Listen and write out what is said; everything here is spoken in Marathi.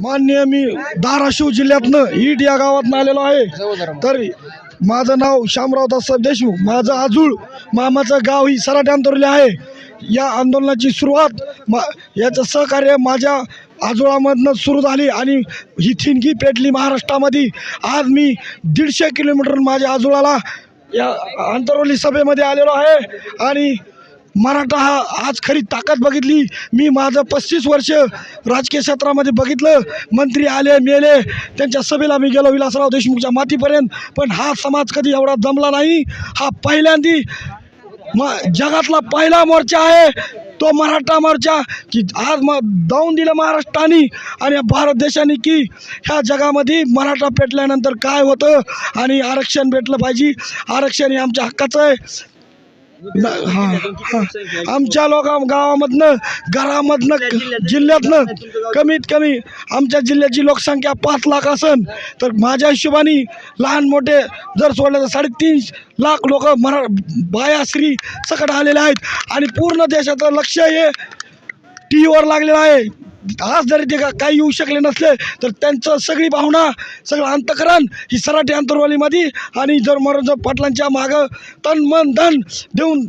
मान्य मी धाराशिव जिल्ह्यातनं ईट या गावातनं आलेलो आहे. तर माझं नाव श्यामराव दाससाहेब देशमुख. माझं आजूळ मामाचं गाव ही सराटे अंतरले आहे. या आंदोलनाची सुरुवात मा याचं सहकार्य माझ्या आजोळामधनं सुरू झाली आणि ही थिनकी पेटली महाराष्ट्रामध्ये. आज मी दीडशे किलोमीटर माझ्या आजोळाला या आंतरवली सभेमध्ये आलेलो आहे आणि मराठा हा आज खरी ताकद बघितली. मी माझं पस्तीस वर्ष राजकीय क्षेत्रामध्ये बघितलं. मंत्री आले मेले त्यांच्या सभेला मी गेलो विलासराव देशमुखच्या मातीपर्यंत. पण हा समाज कधी एवढा जमला नाही. हा पहिल्यांदी म जगातला पहिला मोर्चा आहे. तो मराठा मोर्चा की आज मग जाऊन दिलं महाराष्ट्राने आणि भारत देशाने की ह्या जगामध्ये मराठा पेटल्यानंतर काय होतं आणि आरक्षण भेटलं पाहिजे. आरक्षण हे आमच्या हक्काचं आहे. आमच्या लोक गावामधनं घरामधनं जिल्ह्यातनं कमीत कमी आमच्या जिल्ह्याची लोकसंख्या पाच लाख असन तर माझ्या हिशोबाने लहान मोठे जर सोडले तर साडेतीन लाख लोक मरा बाया स्त्री सकट आलेले आहेत. आणि पूर्ण देशाचं लक्ष हे टी व्हीवर लागलेलं आहे. आज जरी ते काही येऊ शकले नसले तर त्यांचं सगळी भावना सगळं अंतकरण ही सराठी अंतरवालीमध्ये आणि जर मनोरंजन पाटलांच्या मागं तन मन धन देऊन